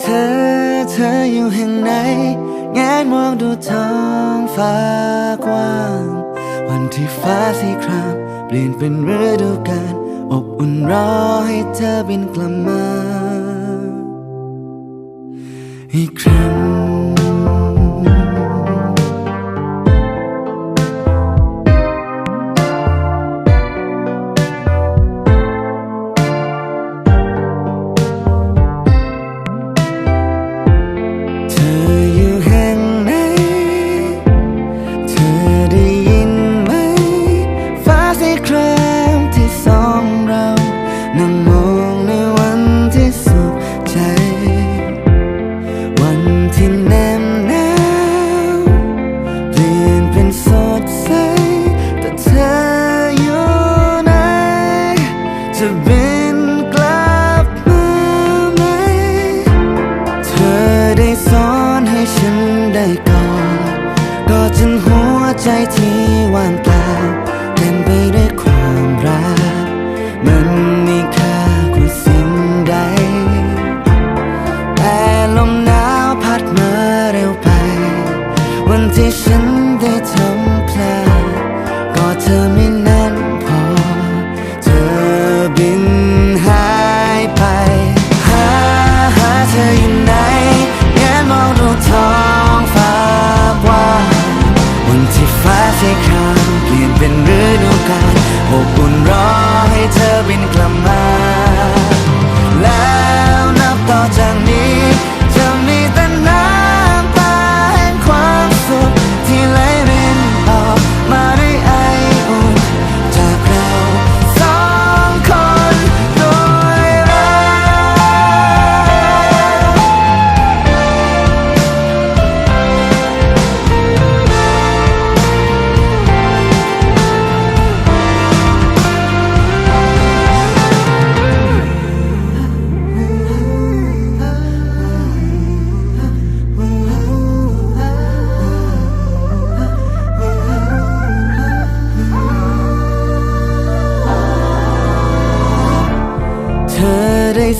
เธอเธออยู่แห่งไหนแงนมองดูท้องฟ้ากว้าง วันที่ฟ้าสีครามเปลี่ยนเป็นฤดูกาลอบอุ่นรอให้เธอบินกลับมา อีกครั้ง บินกลับมาไหม เธอได้สอนให้ฉันได้กอดกอจนหัวใจที่ว่างเปล่า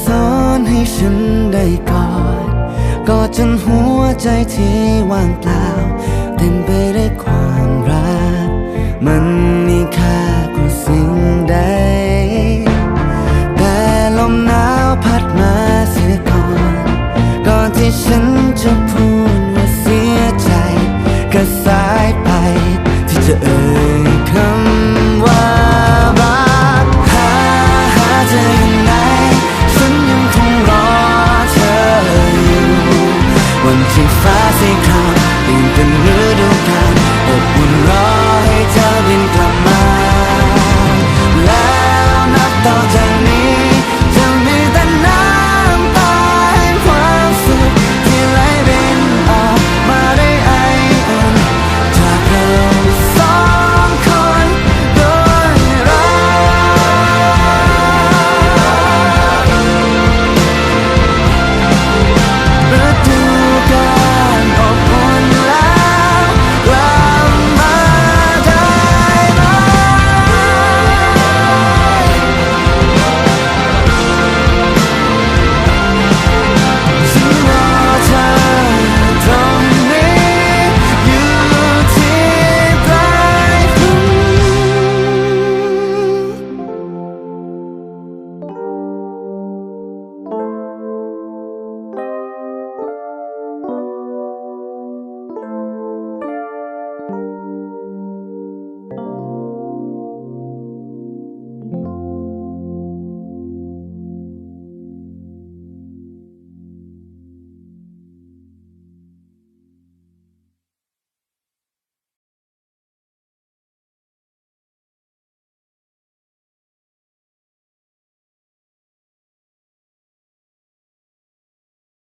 สอนให้ฉันได้กอดกอดจนหัวใจที่ว่างเปล่าเต็มไปด้วยความรัก มันมีค่ากว่าสิ่งใด แต่ลมหนาวพัดมาเสียก่อน ก่อนที่ฉันจะพูด